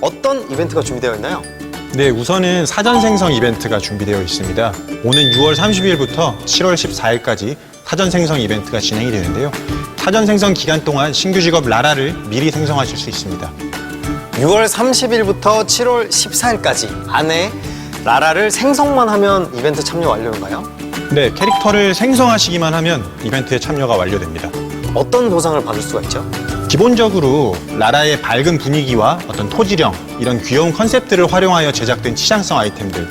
어떤 이벤트가 준비되어 있나요? 네, 우선은 사전 생성 이벤트가 준비되어 있습니다. 오는 6월 30일부터 7월 14일까지 사전 생성 이벤트가 진행이 되는데요. 사전 생성 기간 동안 신규 직업 라라를 미리 생성하실 수 있습니다. 6월 30일부터 7월 14일까지 안에 라라를 생성만 하면 이벤트 참여 완료인가요? 네, 캐릭터를 생성하시기만 하면 이벤트에 참여가 완료됩니다. 어떤 보상을 받을 수가 있죠? 기본적으로 라라의 밝은 분위기와 어떤 토지령, 이런 귀여운 컨셉들을 활용하여 제작된 치장성 아이템들.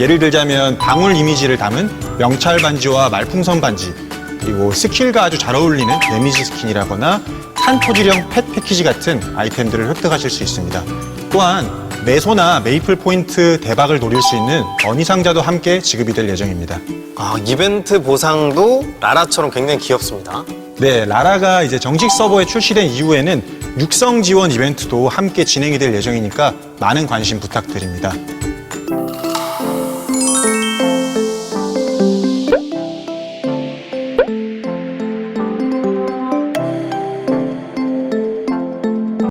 예를 들자면 방울 이미지를 담은 명찰 반지와 말풍선 반지, 그리고 스킬과 아주 잘 어울리는 데미지 스킨이라거나 산 토지령 펫 패키지 같은 아이템들을 획득하실 수 있습니다. 또한 메소나 메이플 포인트 대박을 노릴 수 있는 어니 상자도 함께 지급이 될 예정입니다. 아, 이벤트 보상도 라라처럼 굉장히 귀엽습니다. 네, 라라가 이제 정식 서버에 출시된 이후에는 육성 지원 이벤트도 함께 진행이 될 예정이니까 많은 관심 부탁드립니다.